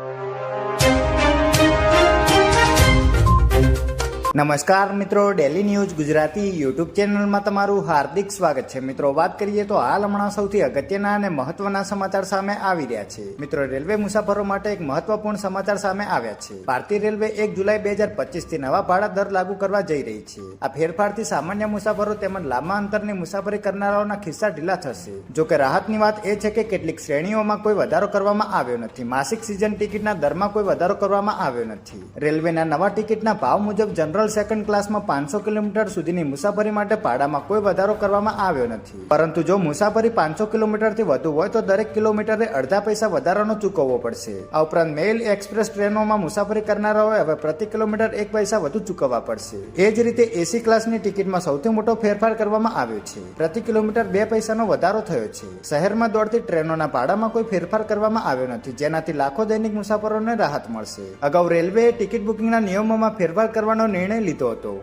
you. નમસ્કાર મિત્રો daily news Gujarati YouTube ચેનલમાં તમારું હાર્દિક સ્વાગત છે. મિત્રો, વાત કરીએ તો હાલ હમણાં સૌથી અગત્યના અને મહત્વના સમાચાર સામે આવી રહ્યા છે. મિત્રો, રેલવે મુસાફરો માટે એક મહત્વપૂર્ણ સમાચાર સામે આવ્યા છે. ભારતીય રેલવે એક જુલાઈ બે હજાર પચીસથી નવા ભાડા દર લાગુ કરવા જઈ રહી છે. આ ફેરફારથી સામાન્ય મુસાફરો તેમજ લાંબા અંતરની મુસાફરી કરનારાઓના ખિસ્સા ઢીલા થશે. જો કે રાહતની વાત એ છે કે કેટલીક શ્રેણીઓમાં કોઈ વધારો કરવામાં આવ્યો નથી. માસિક સિઝન ટિકિટના દરમાં કોઈ વધારો કરવામાં આવ્યો નથી. રેલવેના નવા ટિકિટના ભાવ મુજબ જનરલ સેકન્ડ ક્લાસમાં પાંચસો કિલોમીટર સુધીની મુસાફરી માટે ભાડામાં કોઈ વધારો કરવામાં આવ્યો નથી. પરંતુ જો મુસાફરી પાંચસો કિલોમીટરથી વધુ હોય તો દરેક કિલોમીટરે અડધા પૈસા વધારાનો ચૂકવવો પડશે. આ ઉપરાંત મેલ એક્સપ્રેસ ટ્રેનોમાં મુસાફરી કરનારાઓએ હવે પ્રતિ કિલોમીટર એક પૈસા વધુ ચૂકવવા પડશે. એ જ રીતે એસી ક્લાસની ટિકિટમાં સૌથી મોટો ફેરફાર કરવામાં આવ્યો છે. પ્રતિ કિલોમીટર બે પૈસાનો વધારો થયો છે. શહેરમાં દોડતી ટ્રેનોના ભાડામાં કોઈ ફેરફાર કરવામાં આવ્યો નથી. જેનાથી લાખો દૈનિક મુસાફરોને રાહત મળશે. અગાઉ રેલવેએ ટિકિટ બુકિંગના નિયમોમાં ફેરફાર કરવાનો નિર્ણય લીધો હતો.